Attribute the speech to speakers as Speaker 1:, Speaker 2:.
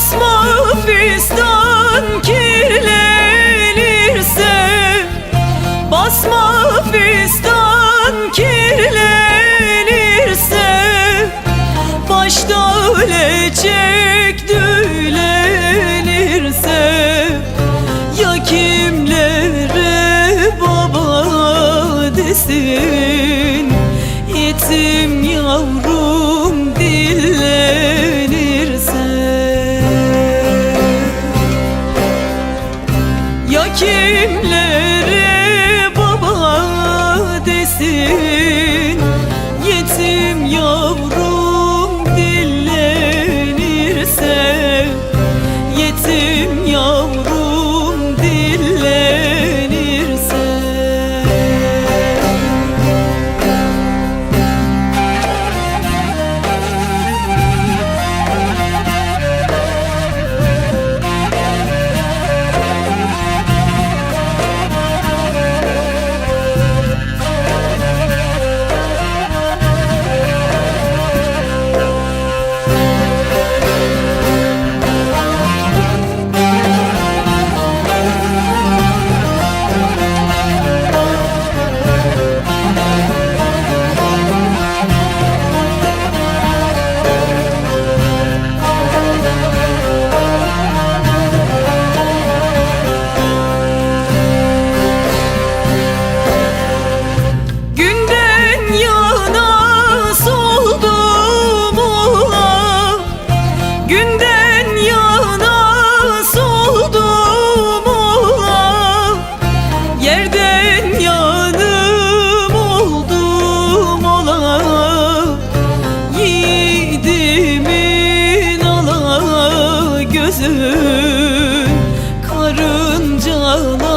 Speaker 1: Asma fistan kirlenirse Basma fistan kirlenirse Başta ölecek dülenirse Ya kimlere baba desin Yetim yavrum gözün karıncalar